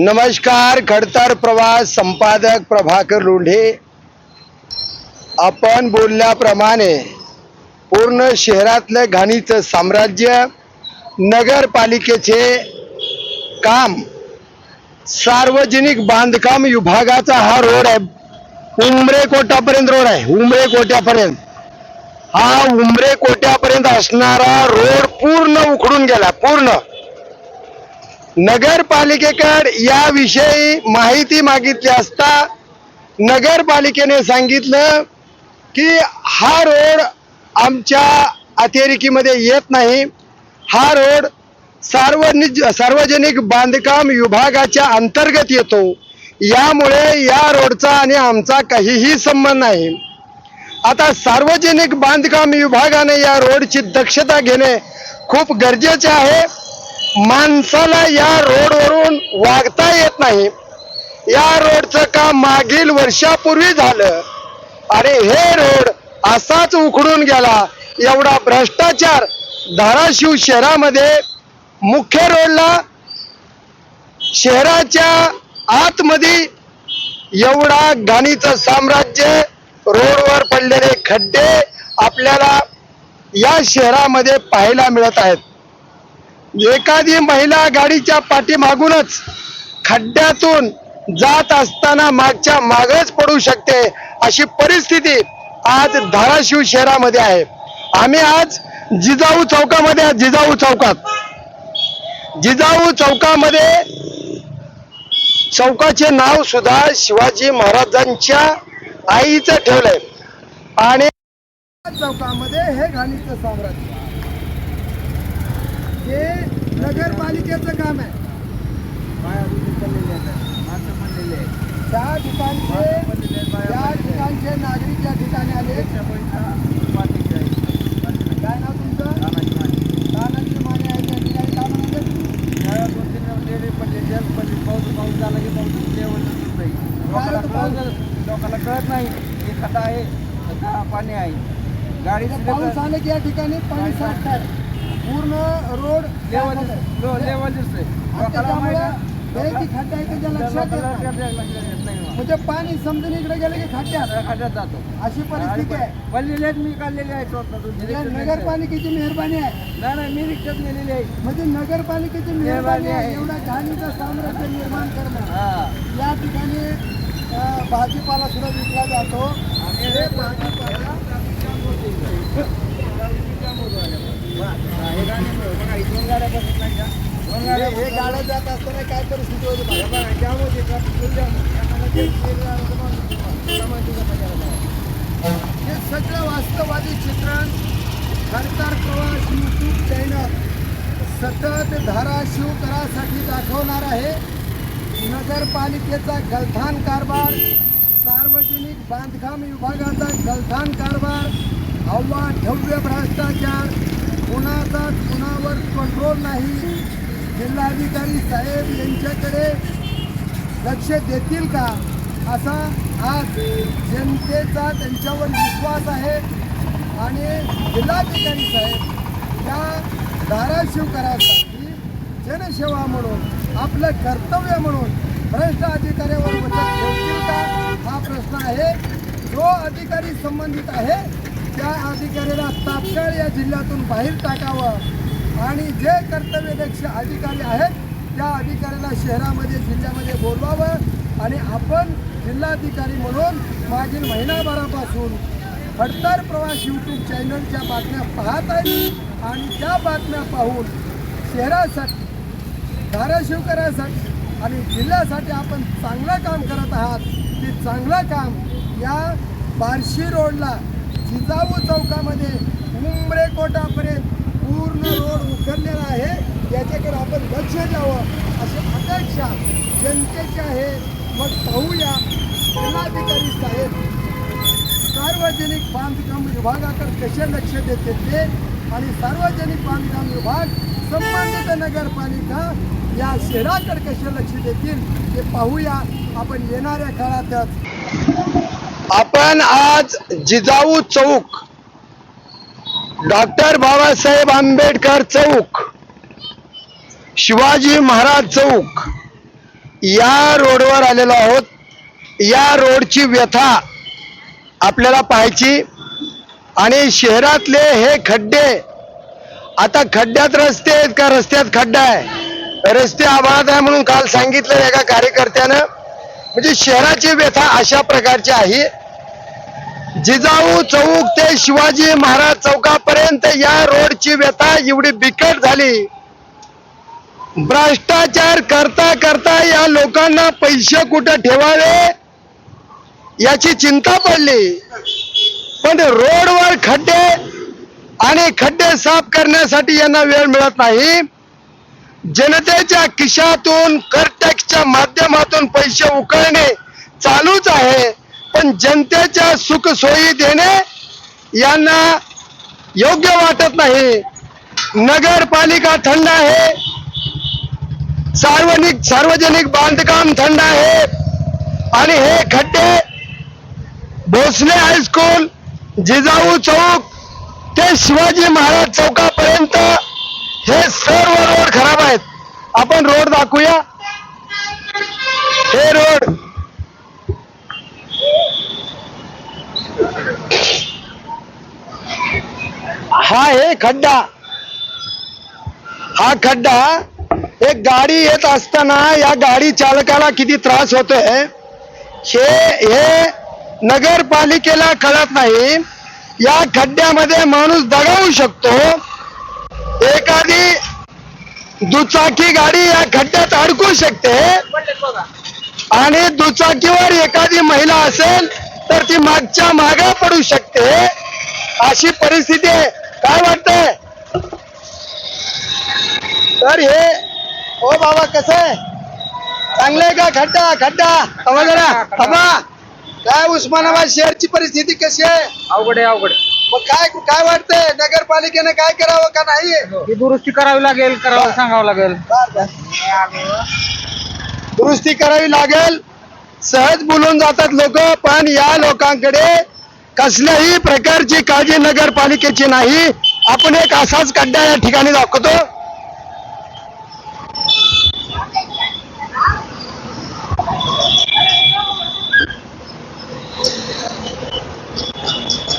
नमस्कार खडतर प्रवास संपादक प्रभाकर लोंढे. आपण बोलल्याप्रमाणे पूर्ण शहरातलं घाणीचं साम्राज्य नगरपालिकेचे काम सार्वजनिक बांधकाम विभागाचा हा रोड आहे. उमरे कोटापर्यंत रोड आहे. उमरे कोट्यापर्यंत. हा उमरे कोट्यापर्यंत असणारा रोड पूर्ण उखडून गेला पूर्ण. नगरपालिकेकडे याविषयी माहिती मागितली असता नगरपालिकेने सांगितलं की हा रोड आमच्या अतिरेकीमध्ये येत नाही. हा रोड सार्वजनिक सार्वजनिक बांधकाम विभागाच्या अंतर्गत येतो. यामुळे या रोडचा आणि आमचा काहीही संबंध नाही. आता सार्वजनिक बांधकाम विभागाने या रोडची दक्षता घेणे खूप गरजेचे आहे. माणसाला या रोडवरून वागता येत नाही. या रोडचं काम मागील वर्षापूर्वी झालं. आणि हे रोड असाच उखडून गेला. एवढा भ्रष्टाचार धाराशिव शहरामध्ये मुख्य रोडला शहराच्या आतमध्ये एवढा घाणीचं साम्राज्य रोडवर पडलेले खड्डे आपल्याला या शहरामध्ये पाहायला मिळत आहेत. एखादी महिला गाडीच्या पाठीमागूनच खड्ड्यातून जात असताना मागच्या मागच पडू शकते अशी परिस्थिती आज धाराशिव शहरामध्ये आहे. आम्ही आज जिजाऊ चौकामध्ये जिजाऊ चौकात. जिजाऊ चौकामध्ये चौकाचे नाव सुद्धा शिवाजी महाराजांच्या आईचं ठेवलंय. आणि चौकामध्ये हे घाणीचं साम्राज्य. हे नगरपालिकेचं काम आहे. त्या ठिकाणचे त्या ठिकाणचे नागरिक या ठिकाणी आले. काय नाव तुमचं? तानाजी माने. आहे त्या ठिकाणी. काय म्हणाले लोकांना कळत नाही. हे खड्डा आहे पाणी आहे. गाडी पाऊस आले की या ठिकाणी पाणी साठत पूर्ण रोड हे की खड्डा आहे त्याच्या लक्षात येत नाही. म्हणजे पाणी समजून इकडे गेले की खड्ड्यात खड्ड्यात जातो. अशी परिस्थिती आहे. पडलेले मी काढलेले आहे म्हणजे नगरपालिकेची मेहरबानी आहे. नाही नाही मी रिक्षात नेलेली आहे. म्हणजे नगरपालिकेची मेहरबानी आहे. एवढा घाणीचं साम्राज्य निर्माण करणं. हा. या ठिकाणी भाजीपाला सुद्धा विकला जातो. हे भाजीपाला हे गाडी गाड्या जात असताना काय परिस्थिती होती हे बघा. का हे सगळं वास्तववादी चित्रण खडतर प्रवास यूट्यूब चॅनल सतत धाराशिव करासाठी दाखवणार आहे नगरपालिकेचा गलथान कारभार सार्वजनिक बांधकाम विभागाचा गलथान कारभार हवा ढव्य भ्रष्टाचार कोणाचा कुणावर कंट्रोल नाही जिल्हाधिकारी साहेब यांच्याकडे लक्ष देतील का? असा आज जनतेचा त्यांच्यावर विश्वास आहे. आणि जिल्हाधिकारी साहेब या धाराशिवकरांसाठी जनसेवा म्हणून आपलं कर्तव्य म्हणून भ्रष्ट अधिकाऱ्यावर वचन ठेवतील का? हा प्रश्न आहे. जो अधिकारी संबंधित आहे त्या अधिकाऱ्याला तात्काळ या जिल्ह्यातून बाहेर टाकावं. आणि जे कर्तव्यदक्ष अधिकारी आहेत त्या अधिकाऱ्याला शहरामध्ये जिल्ह्यामध्ये बोलवावं. आणि आपण जिल्हाधिकारी म्हणून मागील महिनाभरापासून हडतार प्रवास यूट्यूब चॅनलच्या बातम्या पाहत आहे. आणि त्या बातम्या पाहून शहरासाठी धाराशिवकरासाठी आणि जिल्ह्यासाठी आपण चांगलं काम करत आहात. ते चांगलं काम या बार्शी रोडला जिजाऊ चौकामध्ये उमरेकोटापर्यंत पूर्ण रोड उखडलेला आहे. याच्याकडे आपण लक्ष द्यावं अशी अपेक्षा जनतेची आहे. मग पाहूया जिल्हाधिकारी साहेब सार्वजनिक बांधकाम विभागाकडे कसे लक्ष देते ते आणि सार्वजनिक बांधकाम विभाग संबंधित नगरपालिका या शहराकडे कसे लक्ष देतील ते पाहूया. आपण येणाऱ्या काळातच. आपण आज जिजाऊ चौक डॉक्टर बाबासाहेब आंबेडकर चौक शिवाजी महाराज चौक या रोडवर आलेलो आहोत. या रोडची व्यथा आपल्याला पाहायची आणि शहरातले हे खड्डे आता खड्ड्यात रस्ते आहेत का? रस्त्यात खड्डा आहे. रस्ते आभाळात आहे म्हणून काल सांगितलं एका कार्यकर्त्यानं. म्हणजे शहराची व्यथा अशा प्रकारची आहे. जिजाऊ चौक ते शिवाजी महाराज चौकापर्यंत या रोडची व्यथा एवढी बिकट झाली. भ्रष्टाचार करता करता या लोकांना पैसे कुठं ठेवावे याची चिंता पडली. पण रोडवर खड्डे आणि खड्डे साफ करण्यासाठी यांना वेळ मिळत नाही. जनतेच्या खिशातून कर टॅक्सच्या माध्यमातून पैसे उकळणे चालूच आहे. पण जनतेच्या सुख सोयी देणे यांना योग्य वाटत नाही. नगरपालिका थंड आहे. सार्वजनिक सार्वजनिक बांधकाम थंड आहे. आणि हे खड्डे भोसले हायस्कूल जिजाऊ चौक ते शिवाजी महाराज चौकापर्यंत हे सर्व रोड खराब आहेत. आपण रोड दाखवूया. हे रोड हा हे खड्डा. हा खड्डा एक गाडी येत असताना या गाडी चालकाला किती त्रास होतोय? हे हे नगरपालिकेला कळत नाही. या खड्ड्यामध्ये माणूस दगावू शकतो. एखादी दुचाकी गाडी या खड्ड्यात अडकू शकते. आणि दुचाकीवर एखादी महिला असेल तर ती मागच्या मागा पडू शकते. अशी परिस्थिती आहे. काय वाटतंय? तर हे ओ बाबा कसं आहे? चांगलं आहे का? खड्डा खड्डा. हवा जरा काय उस्मानाबाद शहरची परिस्थिती कशी आहे? अवघड आहे अवघड मग काय काय वाटतंय? नगरपालिकेने काय करावं का नाही? ही दुरुस्ती करावी लागेल करावं सांगावं लागेल. दुरुस्ती करावी लागेल. सहज बोलून जातात लोक पण या लोकांकडे कसल्याही प्रकारची काळजी नगरपालिकेची नाही. आपण एक असाच खड्डा या ठिकाणी दाखवतो.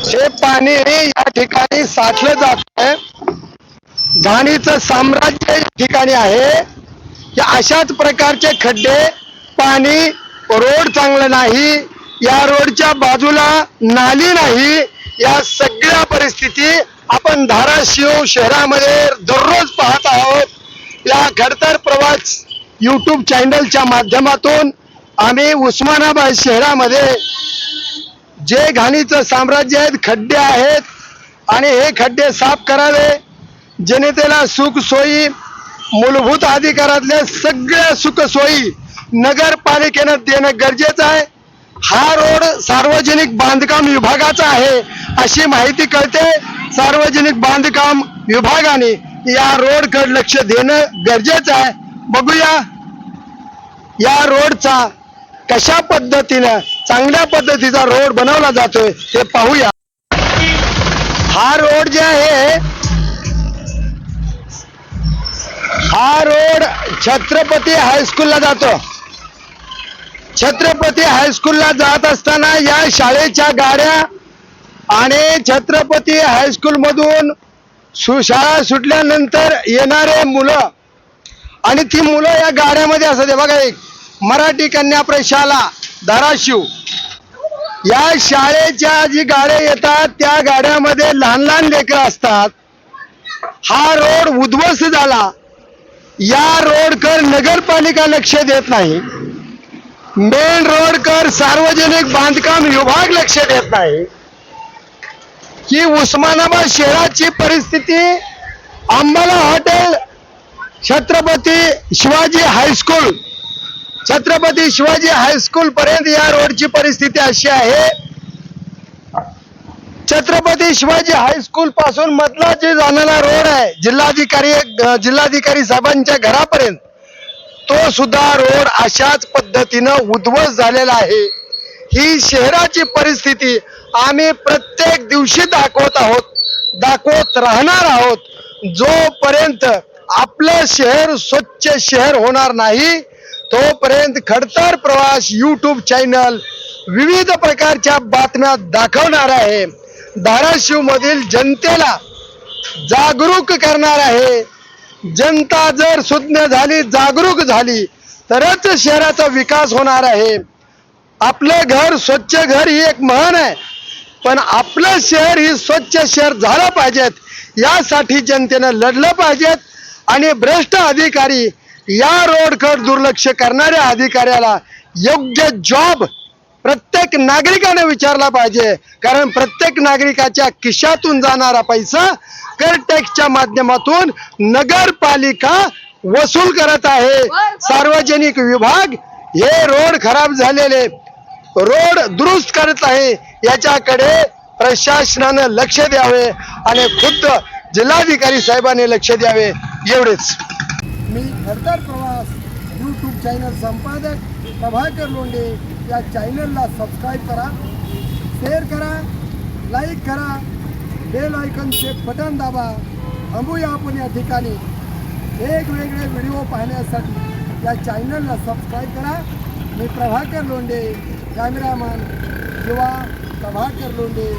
हे पाणी या ठिकाणी साठलं जात आहे. घाणीचं साम्राज्य या ठिकाणी आहे. की अशाच प्रकारचे खड्डे पाणी रोड चांगलं नाही. या रोडच्या बाजूला नाली नाही या सगळ्या परिस्थिती आपण धाराशिव शहरामध्ये दररोज पाहत आहोत. या खडतर प्रवास युट्यूब चॅनलच्या माध्यमातून आम्ही उस्मानाबाद शहरामध्ये जे घाणीचं साम्राज्य आहेत खड्डे आहेत आणि हे खड्डे साफ करावे जनतेला सुखसोयी मूलभूत अधिकारातल्या सगळ्या सुखसोयी नगरपालिकेनं देणं गरजेचं आहे. हा रोड सार्वजनिक बांधकाम विभागाचा आहे अशी माहिती कळते. सार्वजनिक बांधकाम विभागाने या रोडकडे लक्ष देणं गरजेचं आहे. बघूया या रोडचा कशा पद्धतीनं चांगल्या पद्धतीचा रोड बनवला जातोय ते पाहूया. हा रोड जे आहे हा रोड छत्रपती हायस्कूलला जातो. छत्रपती हायस्कूलला जात असताना या शाळेच्या गाड्या आणि छत्रपती हायस्कूल मधून सु शाळा सुटल्यानंतर येणारे मुलं. आणि ती मुलं या गाड्यामध्ये असते. बघा एक मराठी कन्या प्रशाला धाराशिव. या शाळेच्या जी गाड्या येतात त्या गाड्यामध्ये लहान लहान लेकरं असतात. हा रोड उद्ध्वस्त झाला. या रोडकर नगरपालिका लक्ष देत नाही. मेन रोडकर सार्वजनिक बांधकाम विभाग लक्ष देत नाही. की उस्मानाबाद शहराची परिस्थिती Ambala hotel Chhatrapati Shivaji high school Chhatrapati Shivaji high school पर्यंत या रोडची परिस्थिती अशी आहे. छत्रपती शिवाजी हायस्कूल पासून मधला जे जाणारा रोड आहे जिल्हाधिकारी जिल्हाधिकारी साहेबांच्या घरापर्यंत तो सुद्धा रोड अशाच पद्धतीनं उद्ध्वस्त झालेला आहे. ही शहराची परिस्थिती आम्ही प्रत्येक दिवशी दाखवत आहोत दाखवत राहणार आहोत. जोपर्यंत आपलं शहर स्वच्छ शहर होणार नाही तोपर्यंत खडतर प्रवास यूट्यूब चॅनल विविध प्रकारच्या बातम्या दाखवणार आहे. धाराशिव मधील जनतेला जागरूक करणार आहे. जनता जर सुज्ञ झाली जागरूक झाली तरच शहराचा विकास होणार आहे. आपलं घर स्वच्छ घर ही एक म्हण आहे. पण आपलं शहर ही स्वच्छ शहर झालं पाहिजेत. यासाठी जनतेनं लढलं पाहिजेत. आणि भ्रष्ट अधिकारी या रोडकड दुर्लक्ष करणाऱ्या अधिकाऱ्याला योग्य जॉब प्रत्येक नागरिकाने विचारला पाहिजे. कारण प्रत्येक नागरिकाच्या खिशातून जाणारा पैसा कर टॅक्सच्या माध्यमातून नगरपालिका वसूल करत आहे. सार्वजनिक विभाग हे रोड खराब झालेले रोड दुरुस्त करत आहे. याच्याकडे प्रशासनानं लक्ष द्यावे आणि खुद्द जिल्हाधिकारी साहेबांनी लक्ष द्यावे. एवढेच. मी खरतर प्रवास यूट्यूब चॅनल संपादक प्रभाकर लोंढे या चॅनलला सबस्क्राईब करा शेअर करा लाईक करा बेल आयकनचे बटन दाबा. थांबूया आपण या ठिकाणी. वेगवेगळे व्हिडिओ पाहण्यासाठी या चॅनलला सबस्क्राईब करा. मी प्रभाकर लोंडे कॅमेरामन किंवा प्रभाकर लोंडे